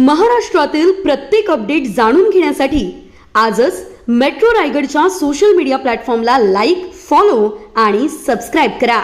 महाराष्ट्रातील प्रत्येक अपडेट जाणून घेण्यासाठी आजच मेट्रो रायगडच्या सोशल मीडिया प्लॅटफॉर्मला लाईक फॉलो आणि सबस्क्राईब करा.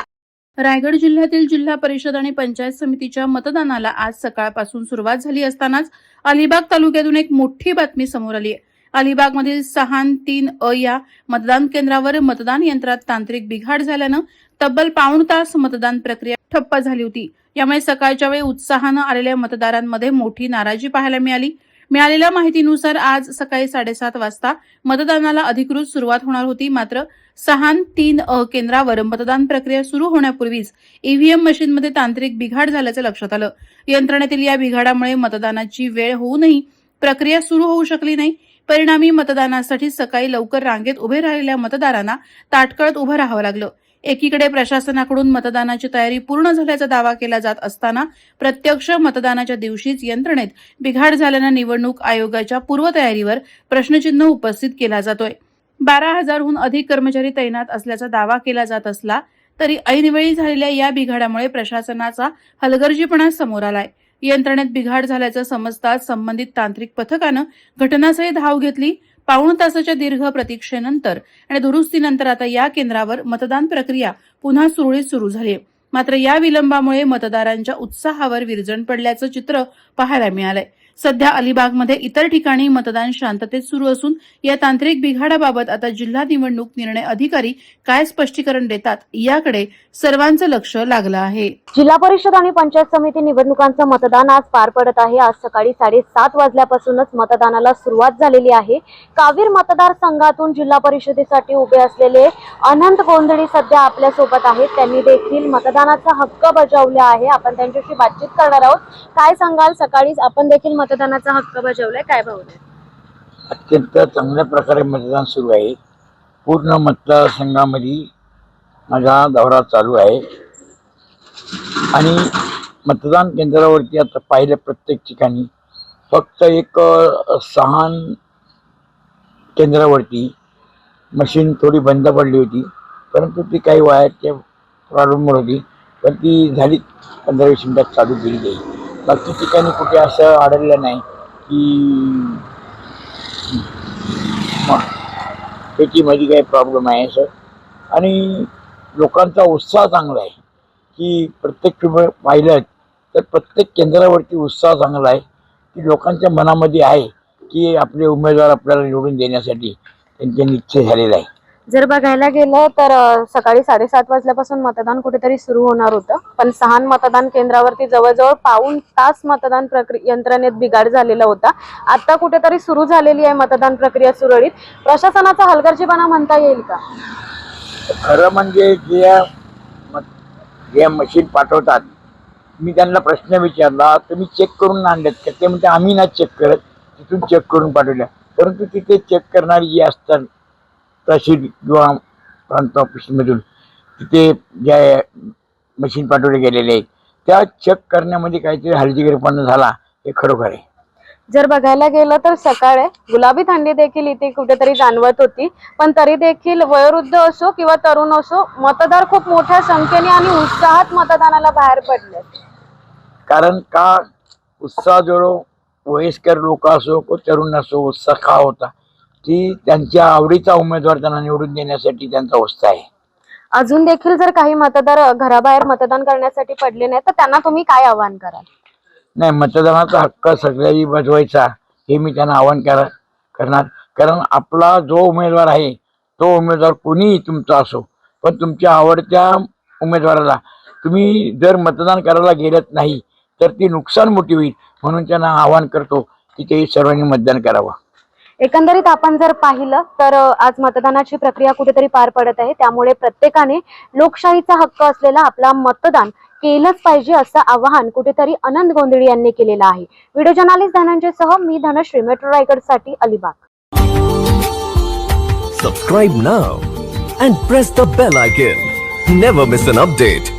रायगड जिल्ह्यातील जिल्हा परिषद आणि पंचायत समितीच्या मतदानाला आज सकाळपासून सुरुवात झाली असतानाच अलिबाग तालुक्यातून एक मोठी बातमी समोर आली आहे. अलिबागमधील सहान तीन अ या मतदान केंद्रावर मतदान यंत्रात तांत्रिक बिघाड झाल्यानं तब्बल पाऊण तास मतदान प्रक्रिया ठप्प झाली होती. यामुळे सकाळच्या वेळी उत्साहानं आलेल्या मतदारांमध्ये मोठी नाराजी पाहायला मिळाली. मिळालेल्या माहितीनुसार आज सकाळी साडेसात वाजता मतदानाला अधिकृत सुरुवात होणार होती. मात्र सहान तीन अ केंद्रावर मतदान प्रक्रिया सुरू होण्यापूर्वीच ईव्हीएम मशीनमध्ये तांत्रिक बिघाड झाल्याचं लक्षात आलं. यंत्रणेतील या बिघाडामुळे मतदानाची वेळ होऊनही प्रक्रिया सुरू होऊ शकली नाही. परिणामी मतदानासाठी सकाळी लवकर रांगेत उभे राहिलेल्या मतदारांना ताटकळत उभं राहावं लागलं. एकीकडे प्रशासनाकडून मतदानाची तयारी पूर्ण झाल्याचा दावा केला जात असताना प्रत्यक्ष मतदानाच्या दिवशीच यंत्रणेत बिघाड झाल्यानं निवडणूक आयोगाच्या पूर्वतयारीवर प्रश्नचिन्ह उपस्थित केला जातोय. बारा हजारहून अधिक कर्मचारी तैनात असल्याचा दावा केला जात असला तरी ऐनवेळी झालेल्या या बिघाडामुळे प्रशासनाचा हलगर्जीपणा समोर आलाय. यंत्रणेत बिघाड झाल्याचं समजताच संबंधित तांत्रिक पथकानं घटनास्थळी धाव घेतली. पाऊण तासाच्या दीर्घ प्रतीक्षेनंतर आणि दुरुस्तीनंतर आता या केंद्रावर मतदान प्रक्रिया पुन्हा सुरळीत सुरू झाली आहे. मात्र या विलंबामुळे मतदारांच्या उत्साहावर विरजण पडल्याचं चित्र पाहायला मिळालंय सध्या अलिबागमध्ये इतर ठिकाणी मतदान शांततेत सुरू असून या तांत्रिक बिघाडाबाबत आता जिल्हा निवडणूक निर्णय अधिकारी काय स्पष्टीकरण देतात याकडे सर्वांचं लक्ष लागलं आहे. जिल्हा परिषद आणि पंचायत समिती निवडणुकांचं मतदान आज पार पडत आहे. आज सकाळी साडेसात वाजल्यापासूनच मतदानाला सुरुवात झालेली आहे. कावीर मतदारसंघातून जिल्हा परिषदेसाठी उभे असलेले अनंत गोंधळी सध्या आपल्यासोबत आहेत. त्यांनी देखील मतदानाचा हक्क बजावला आहे. आपण त्यांच्याशी बातचीत करणार आहोत. काय सांगाल? सकाळीच आपण देखील मतदानाचा हक्क बजावलाय काय भावना अत्यंत चांगल्या प्रकारे मतदान सुरू आहे. पूर्ण मतदारसंघामध्ये माझा दौरा चालू आहे. आणि मतदान केंद्रावरती आता पाहिलं प्रत्येक ठिकाणी फक्त एक अ, सहान केंद्रावरती मशीन थोडी बंद पडली होती. परंतु ती काही वायरच्या प्रॉब्लेमवर होती. पण ती झाली पंधरा वीस मिनिटात चालू केली जाईल बाकी ठिकाणी कुठे असं आढळलं नाही की शेतीमध्ये काही प्रॉब्लेम आहे सर आणि लोकांचा उत्साह चांगला आहे की प्रत्येक तुम्ही पाहिलं तर प्रत्येक केंद्रावरती उत्साह चांगला आहे की लोकांच्या मनामध्ये आहे की आपले उमेदवार आपल्याला निवडून देण्यासाठी त्यांचे निश्चय झालेला आहे. जर बघायला गेलं तर सकाळी साडेसात वाजल्यापासून मतदान कुठेतरी सुरू होणार होतं. पण सहान मतदान केंद्रावरती जवळजवळ पाऊण तास मतदान प्रक्रिया यंत्रणेत बिघाड झालेला होता. आता कुठेतरी सुरू झालेली आहे मतदान प्रक्रिया सुरळीत. प्रशासनाचा हलगर्जीपणा म्हणता येईल का? खरं म्हणजे जे जे मशीन पाठवतात मी त्यांना प्रश्न विचारला तुम्ही चेक करून आणलेत का? ते म्हणजे आम्ही नाही चेक करत. तिथून चेक करून पाठवल्या. परंतु तिथे चेक करणारी जी असतात तहसील किंवा प्रांत ऑफिसमधून तिथे ज्या मशीन पाठवले गेलेले आहेत. त्या चेक करण्यामध्ये काहीतरी हलजीगिरीपणा झाला हे खरोखर आहे. जर बघायला गेलं तर सकाळी गुलाबी थंडी देखील इथे कुठेतरी जाणवत होती. पण तरी देखील वयोवृद्ध असो किंवा तरुण असो मतदार खूप मोठ्या संख्येने आणि उत्साहात मतदानाला बाहेर पडले. कारण का? उत्साह जो वयस्कर लोक असो को तरुण असो उत्साह का होता? की त्यांच्या आवडीचा उमेदवार त्यांना निवडून देण्यासाठी त्यांचा उत्साह आहे. अजून देखील जर काही मतदार घराबाहेर मतदान करण्यासाठी पडले नाही तर त्यांना तुम्ही काय आवाहन कराल? नाही मतदानाचा हक्क सगळ्यांनी बजवायचा हे मी त्यांना आवाहन करा करणार. कारण आपला जो उमेदवार आहे तो उमेदवार कोणीही तुमचा असो पण तुमच्या आवडत्या उमेदवाराला तुम्ही जर मतदान करायला गेलत नाही तर ती नुकसान मोठी होईल म्हणून त्यांना आवाहन करतो की ते सर्वांनी मतदान करावं. एकंदरीत आपण जर पाहिलं तर आज मतदानाची प्रक्रिया कुठेतरी पार पडत आहे. त्यामुळे प्रत्येकाने लोकशाहीचा हक्क असलेला आपला मतदान केलंच पाहिजे असं आवाहन कुठेतरी अनंत गोंधळी यांनी केलेलं आहे. व्हिडिओ जर्नालिस्ट धनंजय सह मी Dhanashri metro रायगडसाठी Alibag. Subscribe now and press the bell icon never miss an update